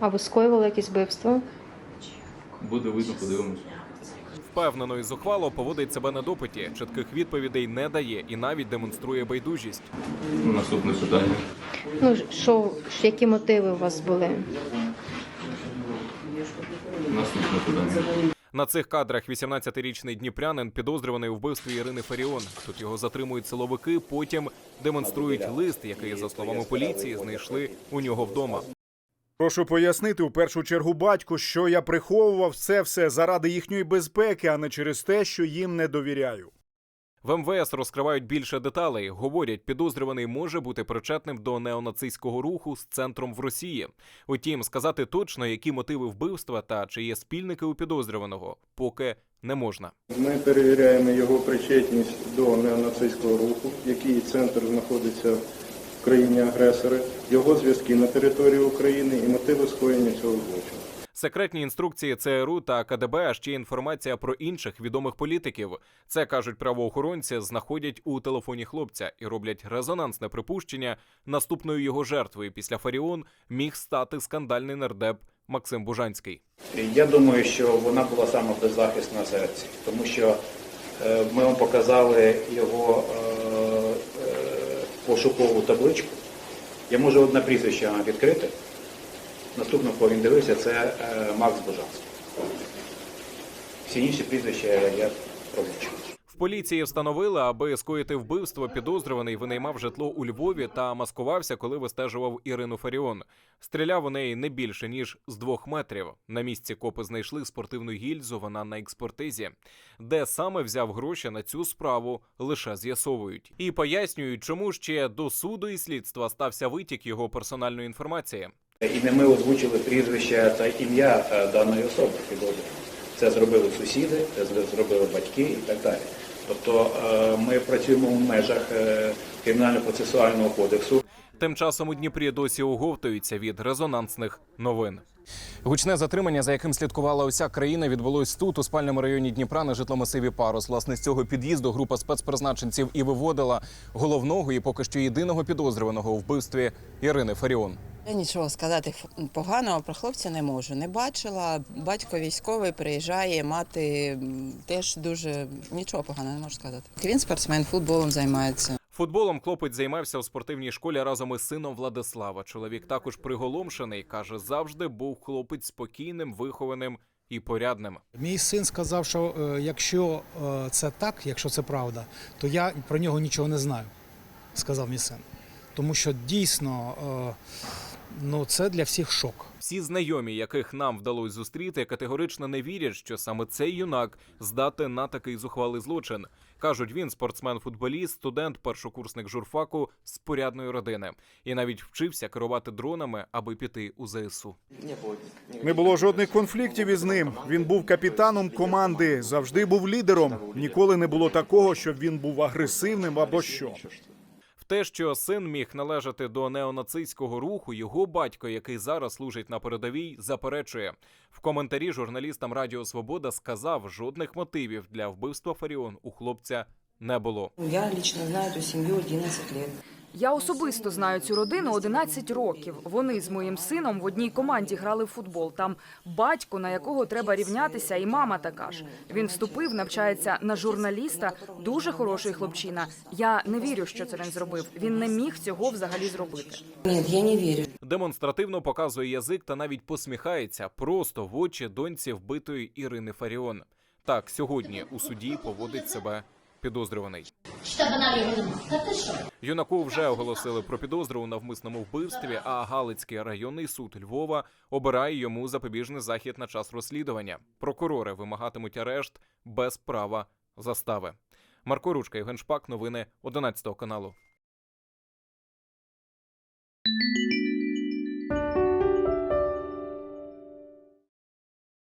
А ви скоювали якесь вбивство? Буде видно, подивимось. Впевнено і зухвало поводить себе на допиті, чітких відповідей не дає і навіть демонструє байдужість. Наступне питання. Ну що, які мотиви у вас були? Наступне питання. На цих кадрах 18-річний дніпрянин підозрюваний у вбивстві Ірини Фаріон. Тут його затримують силовики, потім демонструють лист, який, за словами поліції, знайшли у нього вдома. Прошу пояснити у першу чергу батьку, що я приховував це все заради їхньої безпеки, а не через те, що їм не довіряю. В МВС розкривають більше деталей. Говорять, підозрюваний може бути причетним до неонацистського руху з центром в Росії. Утім, сказати точно, які мотиви вбивства та чи є спільники у підозрюваного, поки не можна. Ми перевіряємо його причетність до неонацистського руху, який центр знаходиться в країні агресори, його зв'язки на території України і мотиви скоєння цього злочину. Секретні інструкції ЦРУ та КДБ, а ще інформація про інших відомих політиків. Це кажуть правоохоронці, знаходять у телефоні хлопця і роблять резонансне припущення. Наступною його жертвою після Фаріон міг стати скандальний нардеп Максим Бужанський. Я думаю, що вона була саме беззахисна всіх, тому що е, ми вам показали його е, пошукову табличку. Я можу одне прізвище вам відкрити. Наступного, кого він дивився, це е, Макс Божанський. Всі інші прізвища я промовчу. Поліції встановили, аби скоїти вбивство, підозрюваний винаймав житло у Львові та маскувався, коли вистежував Ірину Фаріон. Стріляв у неї не більше ніж з двох метрів. На місці копи знайшли спортивну гільзу. Вона на експертизі. Де саме взяв гроші на цю справу, лише з'ясовують і пояснюють, чому ще до суду і слідства стався витік його персональної інформації. І не ми озвучили прізвище та ім'я е, даної особи підозрюваної. Це зробили сусіди, це зробили батьки і так далі. Тобто е, ми працюємо в межах е, кримінально-процесуального кодексу. Тим часом у Дніпрі досі оговтуються від резонансних новин. Гучне затримання, за яким слідкувала уся країна, відбулось тут, у спальному районі Дніпра на житломасиві Парус. Власне, з цього під'їзду група спецпризначенців і виводила головного і поки що єдиного підозрюваного у вбивстві Ірини Фаріон. Я нічого сказати ф- поганого про хлопця не можу. Не бачила. Батько військовий приїжджає, мати теж дуже нічого поганого не можу сказати. Він спортсмен, футболом займається. Футболом хлопець займався у спортивній школі разом із сином Владислава. Чоловік також приголомшений. каже, завжди був хлопець спокійним, вихованим і порядним. Мій син сказав, що е, якщо е, це так, якщо це правда, то я про нього нічого не знаю, сказав мій син. Тому що дійсно е, ну, це для всіх шок. Всі знайомі, яких нам вдалося зустріти, категорично не вірять, що саме цей юнак здатен на такий зухвалий злочин. кажуть, він спортсмен-футболіст, студент, першокурсник журфаку з порядної родини, і навіть вчився керувати дронами, аби піти у ЗСУ. Не було жодних конфліктів із ним. Він був капітаном команди, завжди був лідером. Ніколи не було такого, щоб він був агресивним або що. Те, що син міг належати до неонацистського руху, його батько, який зараз служить на передовій, заперечує. В коментарі журналістам Радіо Свобода сказав, жодних мотивів для вбивства Фаріон у хлопця не було. Я лично знаю ту сім'ю 11 лет. Я особисто знаю цю родину 11 років. Вони з моїм сином в одній команді грали в футбол. Там батько, на якого треба рівнятися, і мама така ж. Він вступив, навчається на журналіста. Дуже хороший хлопчина. Я не вірю, що це він зробив. Він не міг цього взагалі зробити. Нет, я не верю. Демонстративно показує язик та навіть посміхається просто в очі доньці вбитої Ірини Фаріон. Так сьогодні у суді поводить себе підозрюваний. Юнаку вже оголосили про підозру у навмисному вбивстві. А Галицький районний суд Львова обирає йому запобіжний захід на час розслідування. Прокурори вимагатимуть арешт без права застави. Марко Ручка, Євген Шпак, новини 11 каналу.